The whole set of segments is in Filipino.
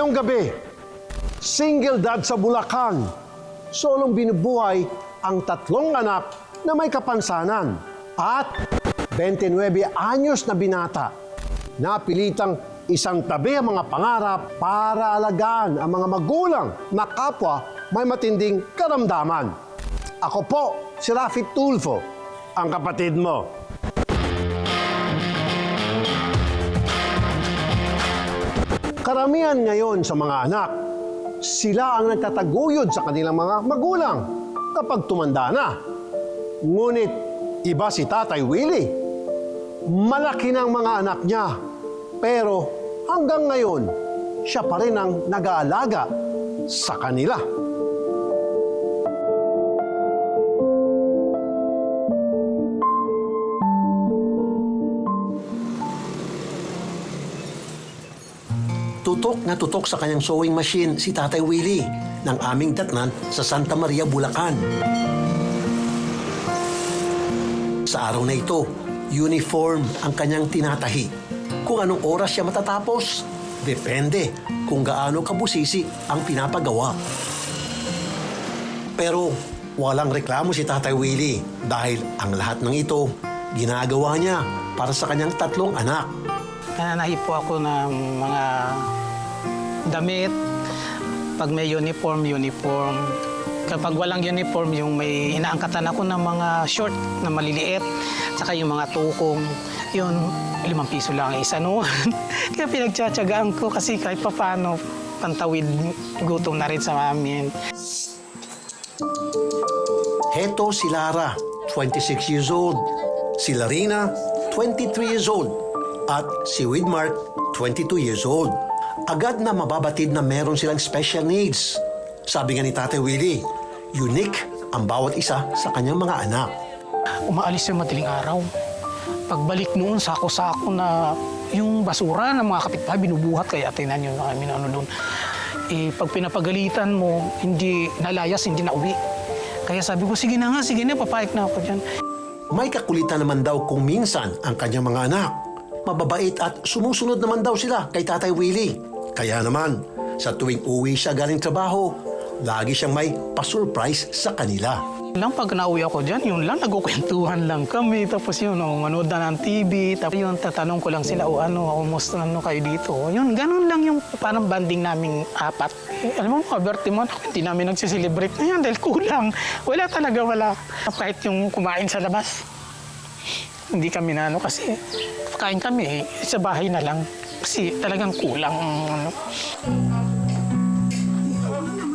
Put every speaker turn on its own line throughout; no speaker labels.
Ngayong gabi, single dad sa Bulacan. Solong binubuhay ang tatlong anak na may kapansanan. At 29 anyos na binata. Napilitang isang tabi ang mga pangarap para alagaan ang mga magulang na kapwa may matinding karamdaman. Ako po, si Rafi Tulfo, ang kapatid mo. Karamihan ngayon sa mga anak, sila ang nagtataguyod sa kanilang mga magulang kapag tumanda na. Ngunit iba si Tatay Willie. Malaki ng mga anak niya, pero hanggang ngayon, siya pa rin ang nag-aalaga sa kanila.
Tutok na tutok sa kanyang sewing machine si Tatay Willie ng aming datnan sa Santa Maria, Bulacan. Sa araw na ito, uniform ang kanyang tinatahi. Kung anong oras siya matatapos, depende kung gaano kabusisi ang pinapagawa. Pero walang reklamo si Tatay Willie dahil ang lahat ng ito ginagawa niya para sa kanyang tatlong anak.
Nananahi po ako ng mga damit. Pag may uniform, uniform. Kapag walang uniform, yung may inaangkatan ako ng mga short na maliliit, saka yung mga tukong, yun, limang piso lang ang isa noon. Kaya pinagtsatsagaan ko kasi kahit papano, pantawid gutom na rin sa amin.
Heto si Lara, 26 years old. Si Larina, 23 years old. At si Widmark, 22 years old. Agad na mababatid na meron silang special needs. Sabi nga ni Tate Willie, unique ang bawat isa sa kanyang mga anak.
Umaalis yung madaling araw. Pagbalik noon, sako-sako na yung basura ng mga kapitbahay, binubuhat kaya tingnan nyo namin ano doon. Eh, pag pinapagalitan mo, hindi nalayas, hindi na uwi. Kaya sabi ko, sige na nga, sige na, papayag na ako dyan.
May kakulitan naman daw kung minsan ang kanyang mga anak. Mababait at sumusunod naman daw sila kay Tatay Willie. Kaya naman, sa tuwing uwi siya galing trabaho, lagi siyang may pasurprise sa kanila.
Lang pag nauwi ako dyan, yun lang, nagkukwentuhan lang kami. Tapos yun, oh, manood na ng TV. Tapos yun, tatanong ko lang sila, o ano, kumusta ano kayo dito. Yun, ganun lang yung parang banding naming apat. Eh, alam mo, birthday mo, hindi namin nagsiselebrate na yan dahil kulang. Wala talaga, wala. Kahit yung kumain sa labas, hindi kami na ano kasi kain kami eh, sa bahay na lang. Kasi talagang kulang. Ano.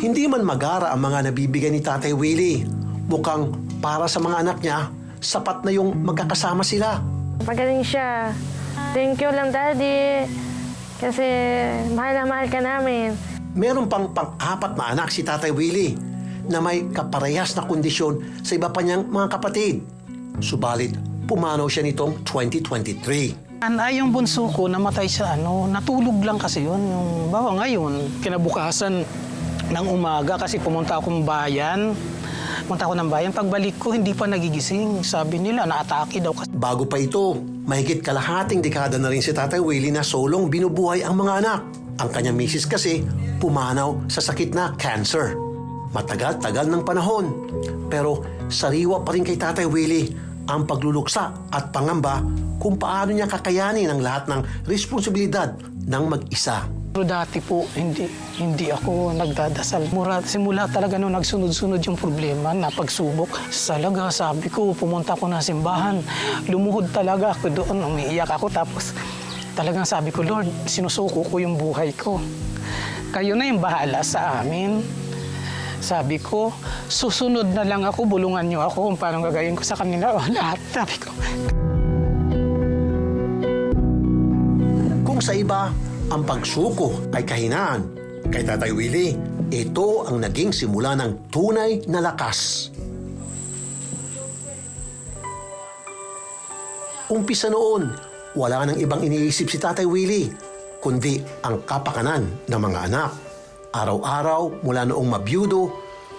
Hindi man magara ang mga nabibigay ni Tatay Willie. Mukhang para sa mga anak niya, sapat na yung magkakasama sila.
Magaling siya. Thank you lang, Daddy. Kasi mahal na mahal ka namin.
Meron pang pang-apat na anak si Tatay Willie na may kaparehas na kondisyon sa iba pa niyang mga kapatid. Subalit, pumanaw siya nitong 2023.
Ay, yung bunso ko, namatay sa ano, natulog lang kasi yun. Yung, bawa ngayon, kinabukasan ng umaga kasi pumunta akong bayan. Pumunta ako ng bayan. Pagbalik ko, hindi pa nagigising. Sabi nila, naatake daw kasi.
Bago pa ito, mahigit kalahating dekada na rin si Tatay Willie na solong binubuhay ang mga anak. Ang kanyang misis kasi pumanaw sa sakit na cancer. Matagal-tagal ng panahon. Pero sariwa pa rin kay Tatay Willie ang pagluluksa at pangamba kung paano niya kakayanin ang lahat ng responsibilidad ng mag-isa.
Pero dati po, hindi, hindi ako nagdadasal. Mura, simula talaga nung nagsunod-sunod yung problema na pagsubok. Salaga, sabi ko, pumunta ako na simbahan. Lumuhod talaga ako doon, umiiyak ako. Tapos talagang sabi ko, Lord, sinusuko ko yung buhay ko. Kayo na yung bahala sa amin. Sabi ko, susunod na lang ako, bulungan niyo ako kung paano gagawin ko sa kanila. Lahat, sabi ko.
Kung sa iba, ang pagsuko ay kahinaan. Kay Tatay Willie, ito ang naging simula ng tunay na lakas. Umpisa noon, wala nang ibang iniisip si Tatay Willie, kundi ang kapakanan ng mga anak. Araw-araw mula noong mabiyudo,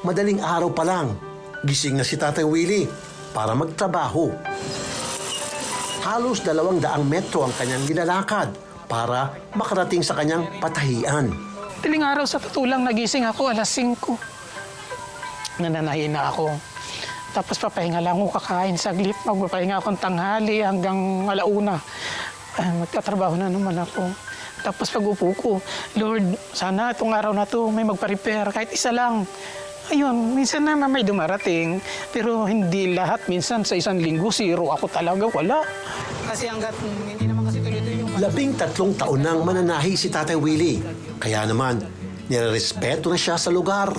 madaling araw pa lang, gising na si Tatay Willie para magtrabaho. Halos dalawang daang metro ang kanyang nilalakad para makarating sa kanyang patahian.
Tiling araw sa tutulang nagising ako alas 5. Nananahin na ako. Tapos papahinga lang ako kakain saglit. Magpapahinga akong tanghali hanggang alauna. Ay, magtatrabaho na naman ako. Tapos pag upo ko, Lord, sana itong araw na to may magpa-repair kahit isa lang. Ayun, minsan naman may dumarating, pero hindi lahat. Minsan sa isang linggo, zero ako talaga, wala. Kasi hanggat hindi naman kasi tuloy-tuloy yung...
Labing tatlong taon nang mananahi si Tatay Willie. Kaya naman, nirerespeto na siya sa lugar.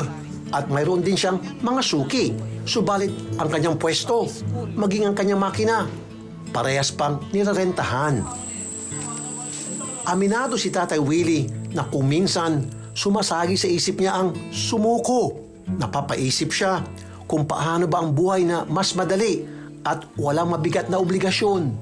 At mayroon din siyang mga suki. Subalit ang kanyang pwesto, maging ang kanyang makina, parehas pang nirarentahan. Aminado si Tatay Willie na kung minsan sumasagi sa isip niya ang sumuko. Napapaisip siya kung paano ba ang buhay na mas madali at walang mabigat na obligasyon.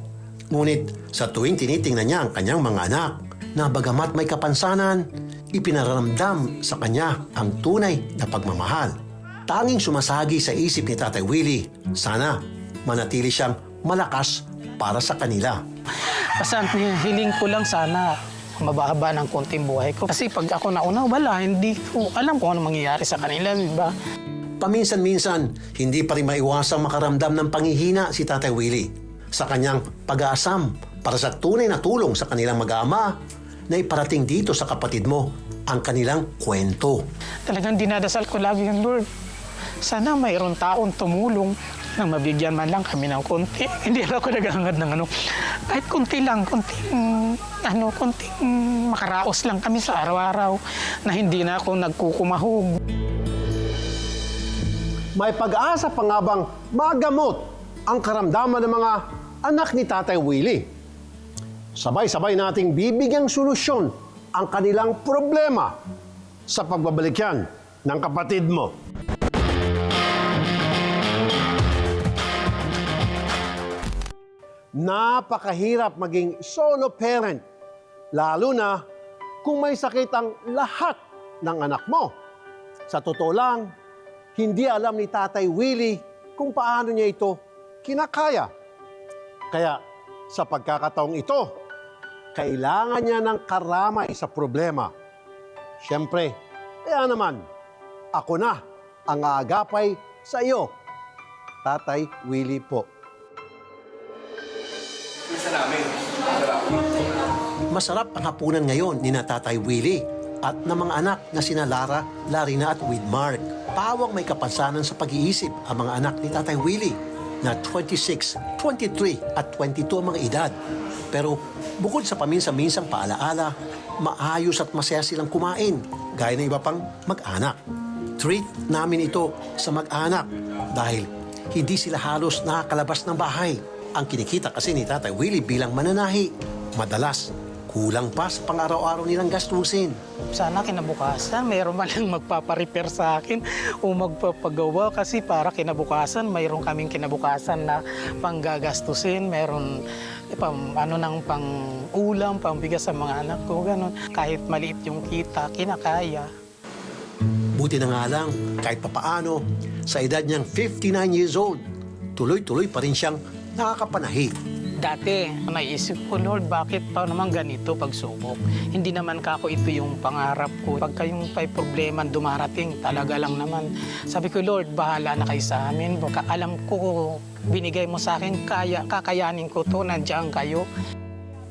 Ngunit sa tuwing tinitingnan niya ang kanyang mga anak na bagamat may kapansanan, ipinaramdam sa kanya ang tunay na pagmamahal. Tanging sumasagi sa isip ni Tatay Willie, sana manatili siyang malakas para sa kanila.
Basta hiling ko lang sana mababa ng konting buhay ko. Kasi pag ako nauna, wala, hindi ko alam kung ano mangyayari sa kanila, di ba?
Paminsan-minsan, hindi pa rin maiwasang makaramdam ng panghihina si Tatay Willie sa kanyang pag-aasam para sa tunay na tulong sa kanilang mag-ama na iparating dito sa kapatid mo ang kanilang kwento.
Talagang dinadasal ko lagi yung Lord. Sana mayroon taong tumulong na mabigyan man lang kami ng konti. Hindi lang ako naghangad ng ano. Kahit konti lang, konting, ano, konting makaraos lang kami sa araw-araw na hindi na ako nagkukumahog.
May pag-asa pa nga bang magamot ang karamdaman ng mga anak ni Tatay Willie. Sabay-sabay nating bibigyang solusyon ang kanilang problema sa pagbabalik yan ng kapatid mo. Napakahirap maging solo parent, lalo na kung may sakit ang lahat ng anak mo. Sa totoo lang, hindi alam ni Tatay Willie kung paano niya ito kinakaya. Kaya sa pagkakataong ito, kailangan niya ng karamay sa problema. Siyempre, kaya naman, ako na ang aagapay sa iyo, Tatay Willie po.
Masarap ang hapunan ngayon ni na Tatay Willie at ng mga anak na sina Lara, Larina at Widmark. Pawang may kapansanan sa pag-iisip ang mga anak ni Tatay Willie na 26, 23 at 22 ang mga edad. Pero bukod sa paminsan-minsang paalaala, maayos at masaya silang kumain gaya ng iba pang mag-anak. Treat namin ito sa mag-anak dahil hindi sila halos nakakalabas ng bahay. Ang kinikita kasi ni Tatay Willie bilang mananahi, madalas kulang pa sa pang-araw-araw nilang gastusin.
Sana kinabukasan, mayroon man lang magpaparepair sa akin o magpapagawa kasi para kinabukasan, mayroon kaming kinabukasan na panggagastusin, mayroon eh, pang, ano nang pang ulam, pambigas sa mga anak ko, ganun. Kahit maliit yung kita, kinakaya.
Buti na nga lang, kahit papaano, sa edad niyang 59 years old, tuloy-tuloy pa rin siyang nakakapanahi.
Dati, naisip ko, Lord, bakit pa naman ganito pagsubok? Hindi naman kako ito yung pangarap ko. Pagka yung may problema dumarating, talaga lang naman. Sabi ko, Lord, bahala na kayo sa amin. Baka alam ko, binigay mo sa akin, kaya, kakayanin ko to, nandiyan kayo.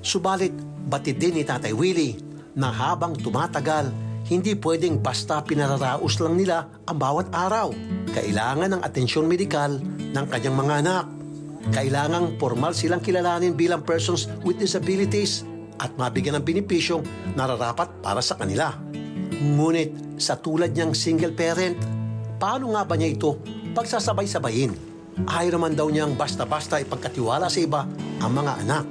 Subalit, batid din ni Tatay Willie na habang tumatagal, hindi pwedeng basta pinararaos lang nila ang bawat araw. Kailangan ng atensyon medikal ng kanyang mga anak. Kailangang formal silang kilalanin bilang persons with disabilities at mabigyan ng benepisyong nararapat para sa kanila. Ngunit sa tulad niyang single parent, paano nga ba niya ito pagsasabay-sabayin? Ayaw naman daw niyang basta-basta ipagkatiwala sa iba ang mga anak.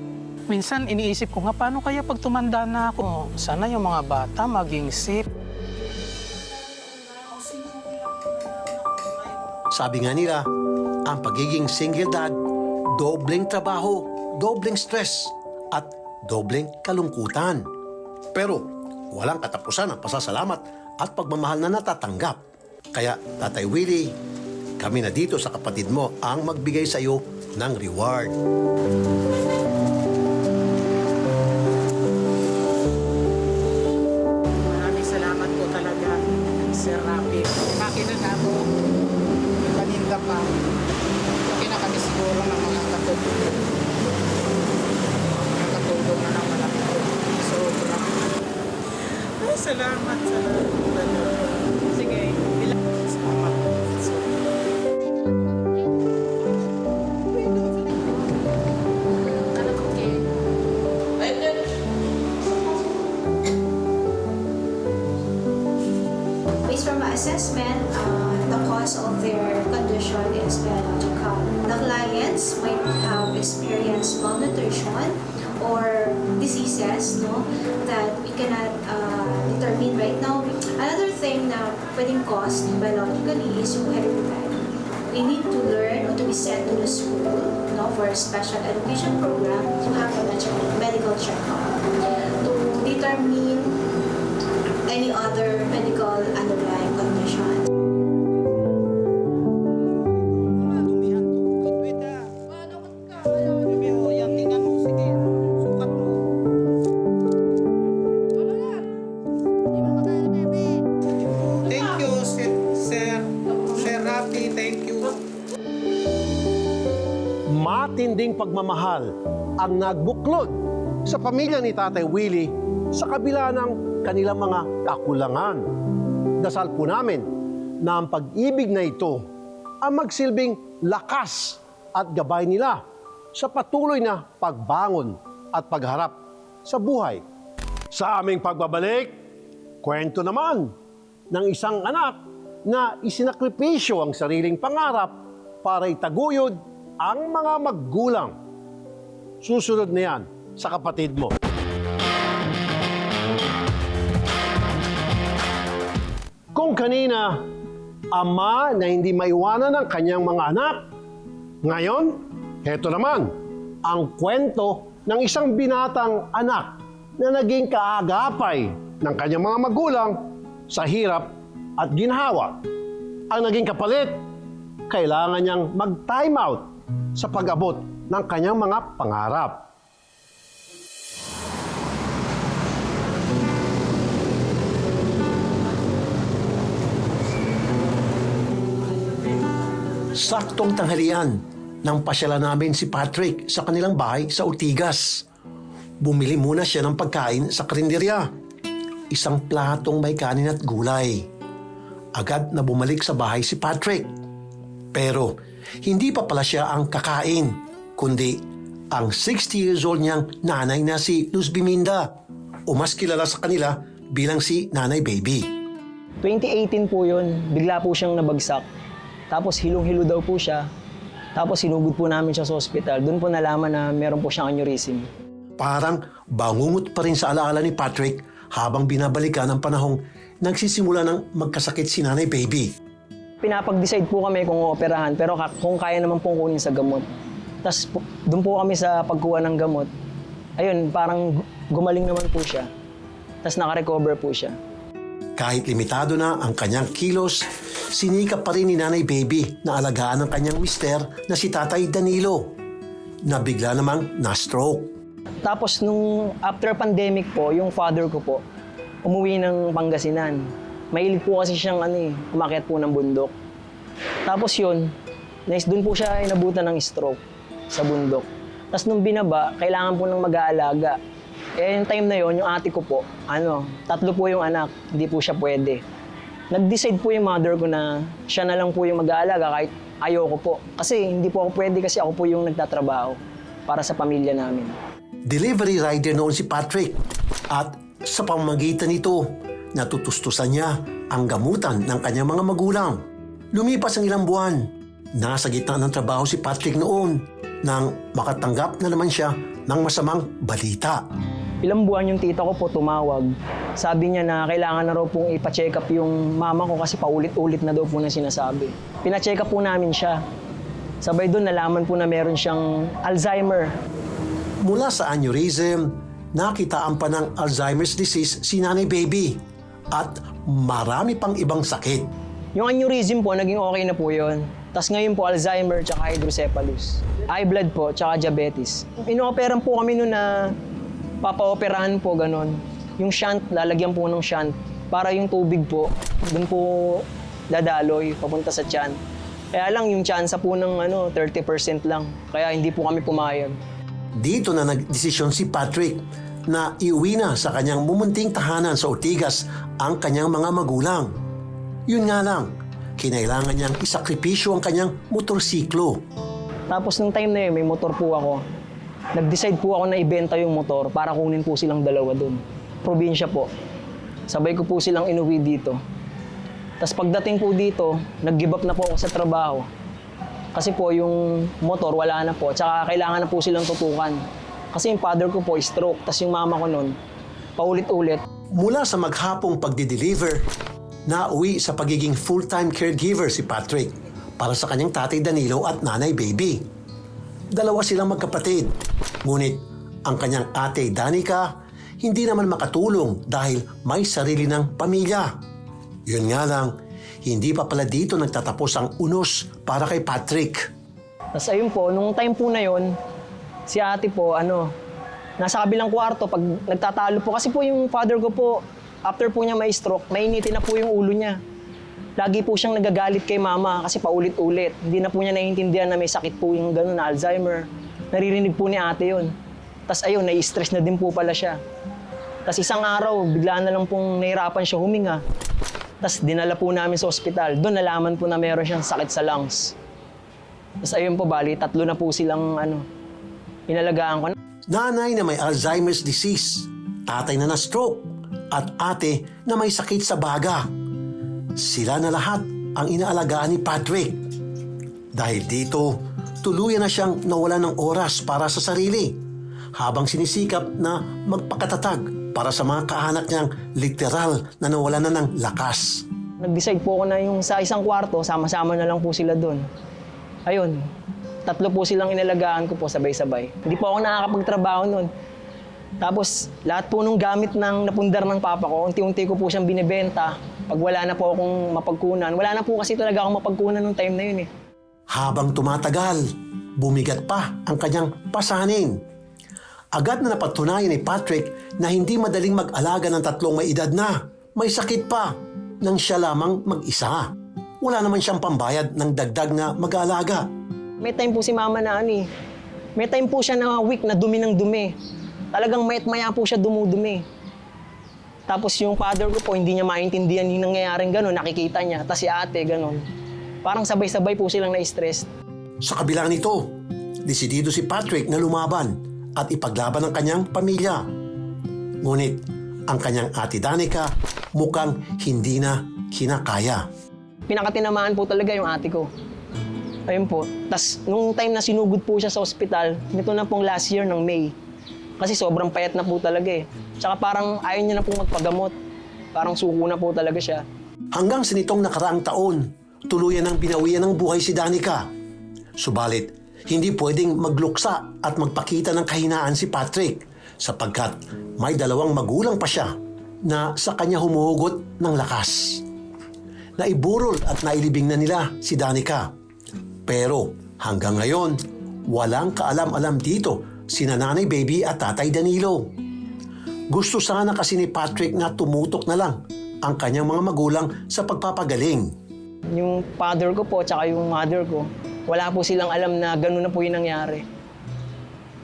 Minsan iniisip ko nga, paano kaya pag tumanda na ako? Sana yung mga bata maging safe.
Sabi nga nila, ang pagiging single dad, dobleng trabaho, dobleng stress, at dobleng kalungkutan. Pero walang katapusan ang pasasalamat at pagmamahal na natatanggap. Kaya, Tatay Willie, kami na dito sa kapatid mo ang magbigay sa iyo ng reward.
Ay, salamat, salamat.
Pwedeng cause biologically is yung hereditary. We need to learn or to be sent to the school no, for a special education program to have a medical checkup to determine any other medical underlying
pagmamahal ang nagbuklod sa pamilya ni Tatay Willie sa kabila ng kanilang mga kakulangan. Dasal po namin na ang pag-ibig na ito ang magsilbing lakas at gabay nila sa patuloy na pagbangon at pagharap sa buhay. Sa aming pagbabalik, kwento naman ng isang anak na isinakripisyo ang sariling pangarap para itaguyod ang mga maggulang. Susunod na yan sa kapatid mo. Kung kanina, ama na hindi maiwanan ng kanyang mga anak, ngayon, heto naman, ang kwento ng isang binatang anak na naging kaagapay ng kanyang mga magulang sa hirap at ginhawa. Ang naging kapalit, kailangan niyang mag-time out sa pag-abot ng kanyang mga pangarap.
Saktong tanghalian nang pasyala namin si Patrick sa kanilang bahay sa Ortigas. Bumili muna siya ng pagkain sa karinderya. Isang platong may kanin at gulay. Agad na bumalik sa bahay si Patrick. Pero hindi pa pala siya ang kakain, kundi ang 60 years old niyang nanay na si Luz Biminda o mas kilala sa kanila bilang si Nanay Baby.
2018 po yun, bigla po siyang nabagsak. Tapos hilong-hilo daw po siya. Tapos sinugod po namin siya sa ospital. Doon po nalaman na meron po siyang aneurysm.
Parang bangungot pa rin sa alaala ni Patrick habang binabalikan ang panahong nagsisimula ng magkasakit si Nanay Baby.
Pinapag-decide po kami kung operahan pero kung kaya naman pong kunin sa gamot. Tapos po- doon po kami sa pagkuha ng gamot. Ayun, parang gu- gumaling naman po siya. Tapos nakarecover po siya.
Kahit limitado na ang kanyang kilos, sinikap pa rin ni Nanay Baby na alagaan ang kanyang mister na si Tatay Danilo na bigla namang na-stroke.
Tapos nung after pandemic po, yung father ko po, umuwi ng Pangasinan. Mahilig po kasi siyang ano eh, umakyat po ng bundok. Tapos yun, nice, dun po siya inabutan ng stroke sa bundok. Tapos nung binaba, kailangan po ng mag-aalaga. Eh, yung time na yon yung ate ko po, ano, tatlo po yung anak, hindi po siya pwede. Nag-decide po yung mother ko na siya na lang po yung mag-aalaga kahit ayoko po. Kasi hindi po ako pwede kasi ako po yung nagtatrabaho para sa pamilya namin.
Delivery rider noon si Patrick at sa pamamagitan nito, natutustusan niya ang gamutan ng kanyang mga magulang. Lumipas ang ilang buwan. Nasa gitna ng trabaho si Patrick noon nang makatanggap na naman siya ng masamang balita.
Ilang buwan yung tita ko po tumawag. Sabi niya na kailangan na raw pong ipa-check up yung mama ko kasi paulit-ulit na daw po na sinasabi. Pina-check up po namin siya. Sabay doon nalaman po na meron siyang Alzheimer.
Mula sa aneurysm, nakitaan pa ng Alzheimer's disease si Nanay Baby at marami pang ibang sakit.
Yung aneurysm po, naging okay na po yun. Tapos ngayon po, Alzheimer tsaka hydrocephalus. High blood po, tsaka diabetes. Inooperan po kami noon na papaoperahan po, ganon. Yung shunt, lalagyan po ng shunt. Para yung tubig po, dun po dadaloy papunta sa tiyan. Kaya lang yung tsansa po ng ano, 30% lang. Kaya hindi po kami pumayag.
Dito na nagdesisyon si Patrick na iuwi na sa kanyang mumunting tahanan sa Ortigas ang kanyang mga magulang. Yun nga lang, kinailangan niyang isakripisyo ang kanyang motorsiklo.
Tapos nung time na yun, may motor po ako. Nag-decide po ako na ibenta yung motor para kunin po silang dalawa doon. Probinsya po. Sabay ko po silang inuwi dito. Tapos pagdating po dito, nag-give up na po ako sa trabaho. Kasi po yung motor wala na po. Tsaka kailangan na po silang tutukan. Kasi yung father ko po stroke. Tapos yung mama ko noon, paulit-ulit.
Mula sa maghapong pagdi-deliver, nauwi sa pagiging full-time caregiver si Patrick para sa kanyang tatay Danilo at nanay baby. Dalawa silang magkapatid. Ngunit ang kanyang ate Danica hindi naman makatulong dahil may sarili ng pamilya. Yun nga lang, hindi pa pala dito nagtatapos ang unos para kay Patrick.
Tapos ayun po, nung time po na yon, si ate po, ano, nasa kabilang kwarto pag nagtatalo po. Kasi po yung father ko po, after po niya may stroke, mainitin na po yung ulo niya. Lagi po siyang nagagalit kay mama kasi paulit-ulit. Hindi na po niya naiintindihan na may sakit po yung gano'n na Alzheimer. Naririnig po ni ate yon. Tapos ayun, nai-stress na din po pala siya. Tapos isang araw, bigla na lang pong nahirapan siya huminga. Tapos dinala po namin sa ospital. Doon nalaman po na meron siyang sakit sa lungs. Tapos ayun po, bali, tatlo na po silang ano, inalagaan ko.
Nanay na may Alzheimer's disease, tatay na na-stroke, at ate na may sakit sa baga. Sila na lahat ang inaalagaan ni Patrick. Dahil dito, tuluyan na siyang nawala ng oras para sa sarili habang sinisikap na magpakatatag para sa mga kaanak niyang literal na nawala na ng lakas.
Nag-decide po ako na yung sa isang kwarto, sama-sama na lang po sila doon. Ayun, tatlo po silang inalagaan ko po sabay-sabay. Hindi po ako nakakapagtrabaho noon. Tapos lahat po nung gamit ng napundar ng papa ko, unti-unti ko po siyang binibenta. Pag wala na po akong mapagkunan, wala na po kasi talaga akong mapagkunan nung time na yun eh.
Habang tumatagal, bumigat pa ang kanyang pasanin. Agad na napatunayan ni Patrick na hindi madaling mag-alaga ng tatlong may edad na. May sakit pa nang siya lamang mag-isa. Wala naman siyang pambayad ng dagdag na mag-aalaga.
May time po si mama na ano eh. May time po siya na week na dumi ng dumi. Talagang mayat maya po siya dumudumi. Tapos yung father ko po, hindi niya maintindihan yung nangyayaring gano'n. Nakikita niya. Tapos si ate, gano'n. Parang sabay-sabay po silang na-stress.
Sa kabila nito, desidido si Patrick na lumaban at ipaglaban ang kanyang pamilya. Ngunit ang kanyang ate Danica mukhang hindi na kinakaya.
Pinakatinamaan po talaga yung ate ko. Ayun po. Tapos nung time na sinugod po siya sa ospital, nito na pong last year ng May. Kasi sobrang payat na po talaga eh. Tsaka parang ayaw niya na pong magpagamot. Parang suko na po talaga siya.
Hanggang sa nitong nakaraang taon, tuluyan ng binawian ng buhay si Danica. Subalit, hindi pwedeng magluksa at magpakita ng kahinaan si Patrick sapagkat may dalawang magulang pa siya na sa kanya humuhugot ng lakas. Naiburol at nailibing na nila si Danica. Pero hanggang ngayon, walang kaalam-alam dito si nanay baby at tatay Danilo. Gusto sana kasi ni Patrick na tumutok na lang ang kanyang mga magulang sa pagpapagaling.
Yung father ko po, tsaka yung mother ko, wala po silang alam na gano'n na po yung nangyari.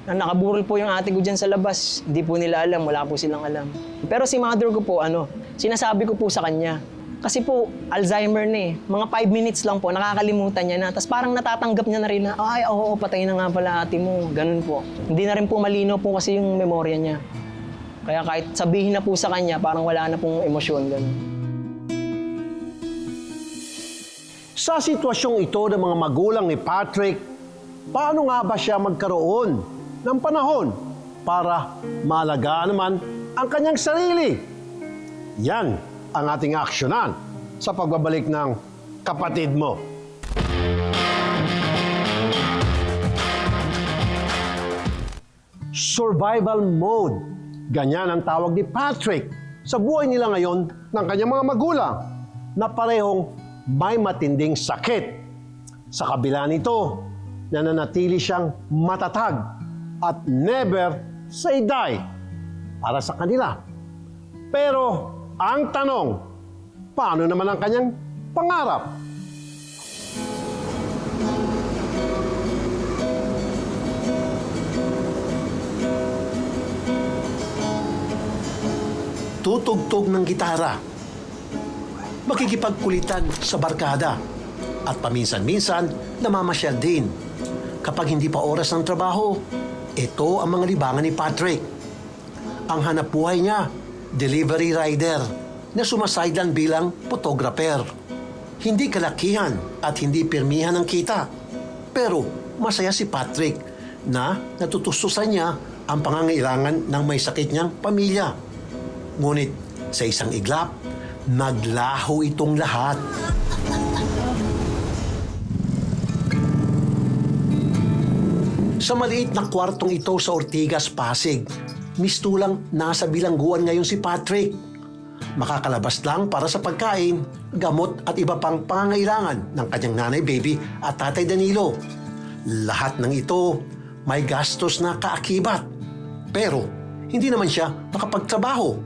Na nakaburol po yung ate ko dyan sa labas. Hindi po nila alam, wala po silang alam. Pero si mother ko po, ano, sinasabi ko po sa kanya. Kasi po, Alzheimer na eh. Mga 5 minutes lang po, nakakalimutan niya na. Tapos parang natatanggap niya na rin na, ay, oo, patay na nga pala ate mo. Ganun po. Hindi na rin po malino po kasi yung memorya niya. Kaya kahit sabihin na po sa kanya, parang wala na pong emosyon. Ganun.
Sa sitwasyong ito ng mga magulang ni Patrick, paano nga ba siya magkaroon ng panahon para maalagaan naman ang kanyang sarili? Yan ang ating aksyonan sa pagbabalik ng kapatid mo. Survival mode. Ganyan ang tawag ni Patrick sa buhay nila ngayon ng kanyang mga magulang na parehong may matinding sakit. Sa kabila nito, nananatili siyang matatag at never say die para sa kanila. Pero ang tanong, paano naman ang kanyang pangarap.
tutugtog ng gitara, makikipagkulitan sa barkada, at paminsan-minsan namamasyal din. Kapag hindi pa oras ng trabaho, ito ang mga libangan ni Patrick. Ang hanap buhay niya, delivery rider, na sumasaydan bilang photographer. Hindi kalakihan at hindi pirmihan ang kita. Pero masaya si Patrick na natutustusan niya ang pangangailangan ng may sakit niyang pamilya. Ngunit sa isang iglap, naglaho itong lahat. Sa maliit na kwartong ito sa Ortigas, Pasig, mistulang nasa bilangguan ngayon si Patrick. Makakalabas lang para sa pagkain, gamot at iba pang pangangailangan ng kanyang nanay baby at tatay Danilo. Lahat ng ito may gastos na kaakibat. Pero hindi naman siya makapagtrabaho.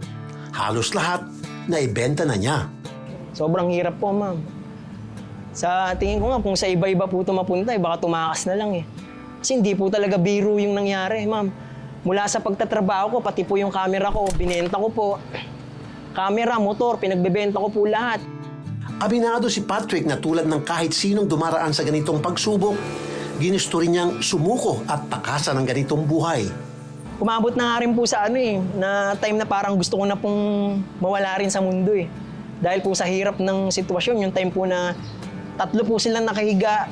Halos lahat na ibenta na niya.
Sobrang hirap po, ma'am. Sa tingin ko nga, kung sa iba-iba po ito mapunta, eh, baka tumakas na lang eh. Kasi hindi po talaga biro yung nangyari, ma'am. Mula sa pagtatrabaho ko, pati po yung camera ko, binenta ko po. Camera, motor, pinagbebenta ko po lahat.
Abinado si Patrick na tulad ng kahit sinong dumaraan sa ganitong pagsubok, ginusto rin niyang sumuko at takasan ng ganitong buhay.
Umabot na nga rin po sa ano eh, na time na parang gusto ko na pong mawala rin sa mundo eh. Dahil po sa hirap ng sitwasyon, yung time po na tatlo po silang nakahiga,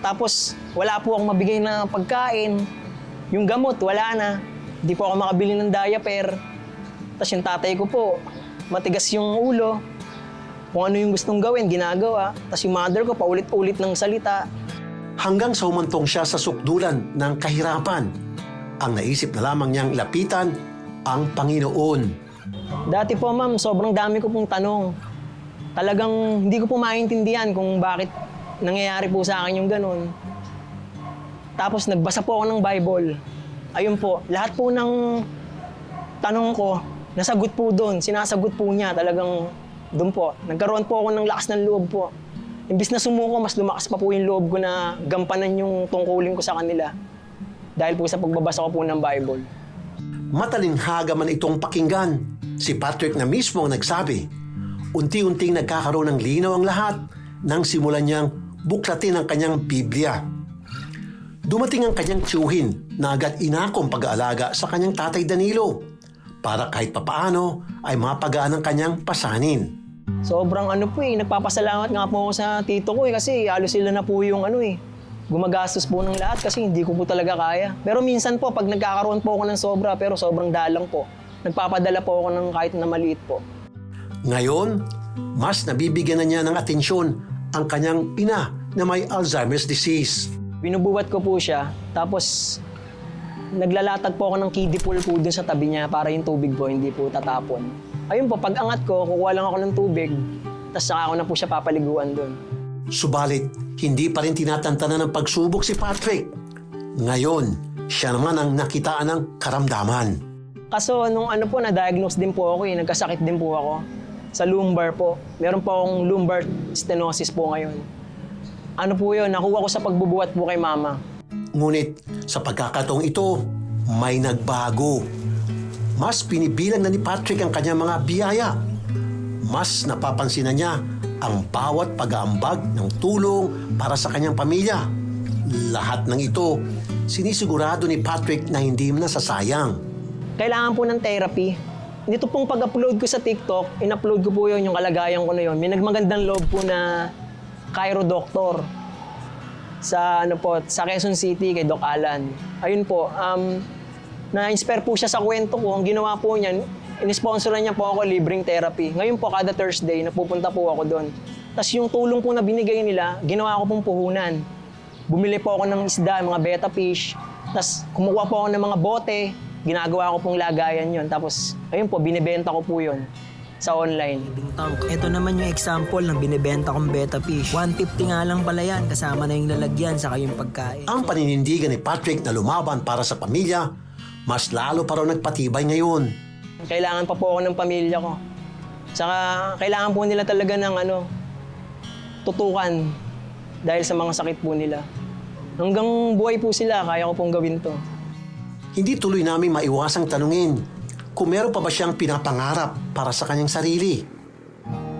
tapos wala po akong mabigay na pagkain, yung gamot wala na, hindi po ako makabili ng diaper. Tapos yung tatay ko po, matigas yung ulo, kung ano yung gustong gawin, ginagawa. Tapos yung mother ko, paulit-ulit ng salita.
Hanggang sa humantong siya sa sukdulan ng kahirapan, ang naisip na lamang niyang lapitan ang Panginoon.
Dati po ma'am, sobrang dami ko pong tanong. Talagang hindi ko po maintindihan kung bakit nangyayari po sa akin yung ganun. Tapos nagbasa po ako ng Bible. Ayun po, lahat po ng tanong ko, nasagot po doon. Sinasagot po niya talagang doon po. Nagkaroon po ako ng lakas ng loob po. Imbis na sumuko, mas lumakas pa po yung loob ko na gampanan yung tungkulin ko sa kanila. Dahil po sa pagbabasa ko po ng Bible.
Matalinghaga man itong pakinggan, si Patrick na mismo ang nagsabi, unti-unting nagkakaroon ng linaw ang lahat nang simulan niyang buklatin ang kanyang Biblia. Dumating ang kanyang tiyuhin na agad inakong pag-aalaga sa kanyang tatay Danilo para kahit papaano ay mapagaan ang kanyang pasanin.
Sobrang ano po eh, nagpapasalamat nga po ako sa tito ko eh kasi halos sila na po yung ano eh, gumagastos po ng lahat kasi hindi ko po talaga kaya. Pero minsan po, pag nagkakaroon po ako ng sobra, pero sobrang dalang po, nagpapadala po ako ng kahit na maliit po.
Ngayon, mas nabibigyan na niya ng atensyon ang kanyang ina na may Alzheimer's disease.
Binubuhat ko po siya, tapos naglalatag po ako ng kiddie pool po dun sa tabi niya para yung tubig po hindi po tatapon. Ayun po, pag angat ko, kukuha lang ako ng tubig, tapos saka ako na po siya papaliguan dun.
Subalit, hindi pa rin tinatantanan ng pagsubok si Patrick. Ngayon, siya naman ang nakitaan ng karamdaman.
Kaso nung ano po, na-diagnose din po ako eh, nagkasakit din po ako sa lumbar po. Meron po akong lumbar stenosis po ngayon. Ano po yun, nakuha ko sa pagbubuhat po kay mama.
Ngunit sa pagkakataong ito, may nagbago. Mas pinibilang na ni Patrick ang kanyang mga biyaya. Mas napapansin na niya ang bawat pag-aambag ng tulong para sa kanyang pamilya. Lahat ng ito, sinisigurado ni Patrick na hindi nasasayang.
Kailangan po ng therapy. Dito pong pag-upload ko sa TikTok, in-upload ko po yun, yung kalagayan ko na yun. May nagmagandang loob po na Cairo Doctor sa ano po, sa Quezon City kay Doc Alan. Ayun po, um, na-inspire po siya sa kwento ko. Ang ginawa po niya, in-sponsoran niya po ako libreng therapy. Ngayon po, kada Thursday, napupunta po ako doon. Tapos yung tulong po na binigay nila, ginawa ko pong puhunan. Bumili po ako ng isda, mga betta fish. Tapos kumukuha po ako ng mga bote, ginagawa ko pong lagayan yon. Tapos, ayun po, binibenta ko po yun sa online.
Ito naman yung example ng binibenta kong beta fish. 150 nga lang pala yan, kasama na yung lalagyan saka yung pagkain.
Ang paninindigan ni Patrick na lumaban para sa pamilya, mas lalo pa raw nagpatibay ngayon.
Kailangan pa po ako ng pamilya ko. Saka kailangan po nila talaga ng ano, tutukan dahil sa mga sakit po nila. Hanggang buhay po sila, kaya ko pong gawin to.
Hindi tuloy namin maiwasang tanungin kung meron pa ba siyang pinapangarap para sa kanyang sarili.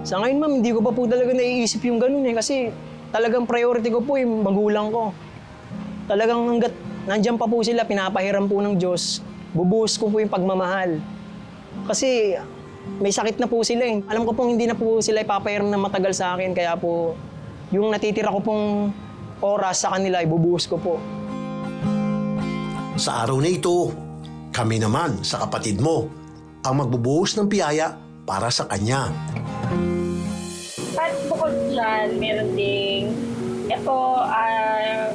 Sa ngayon, ma'am, hindi ko pa po talaga naiisip yung ganun eh. Kasi talagang priority ko po yung magulang ko. Talagang hanggat nandyan pa po sila, pinapahiram po ng Diyos, bubuhos ko po yung pagmamahal. Kasi may sakit na po sila eh. Alam ko pong hindi na po sila ipapahiram na matagal sa akin. Kaya po, yung natitira ko pong oras sa kanila, ibubuhos ko po.
Sa araw na ito, kami naman sa kapatid mo ang magbubuhos ng piyaya para sa kanya.
At bukod dyan, meron ding ito, ah,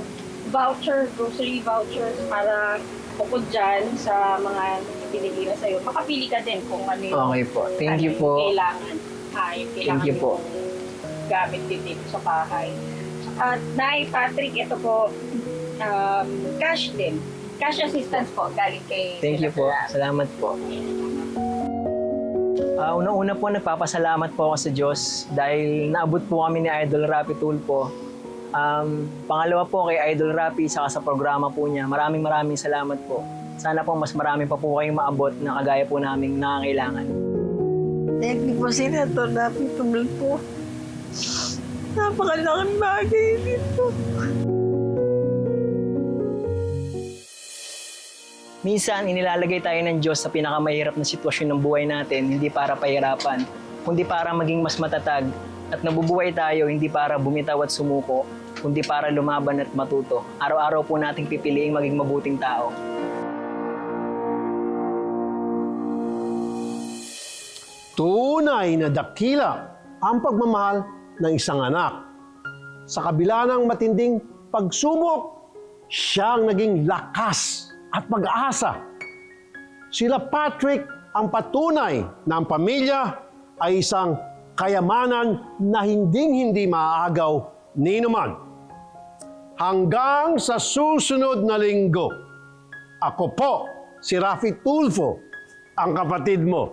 voucher, grocery vouchers para bukod dyan sa mga binigay na sa'yo. Makapili ka din kung ano yung,
Okay po. Thank you
ano
po.
yung kailangan. Ah, yung kailangan
Thank you po.
mong gamit din dito sa bahay. At Nay Patrick, ito po, um, cash din. Cash assistance po galing kay
Thank you po.
Rab.
Salamat po. Ah, unang-una po, nagpapasalamat po ako sa Diyos dahil naabot po kami ni Idol Rapi Tulpo. Um, pangalawa po kay Idol Rapi saka sa programa po niya. Maraming maraming salamat po. Sana po mas marami pa po kayong maabot na kagaya po naming nangangailangan.
Thank you po, Senator Rapi Tumulpo. Napakalaking bagay dito.
Minsan, inilalagay tayo ng Diyos sa pinakamahirap na sitwasyon ng buhay natin, hindi para pahirapan, kundi para maging mas matatag. At nabubuhay tayo hindi para bumitaw at sumuko, kundi para lumaban at matuto. Araw-araw po nating pipiliing maging mabuting tao.
Tunay na dakila ang pagmamahal ng isang anak. Sa kabila ng matinding pagsubok, siya ang naging lakas at pag-asa. Sila Patrick ang patunay na ang pamilya ay isang kayamanan na hinding-hindi maaagaw ni naman. Hanggang sa susunod na linggo, ako po si Rafi Tulfo, ang kapatid mo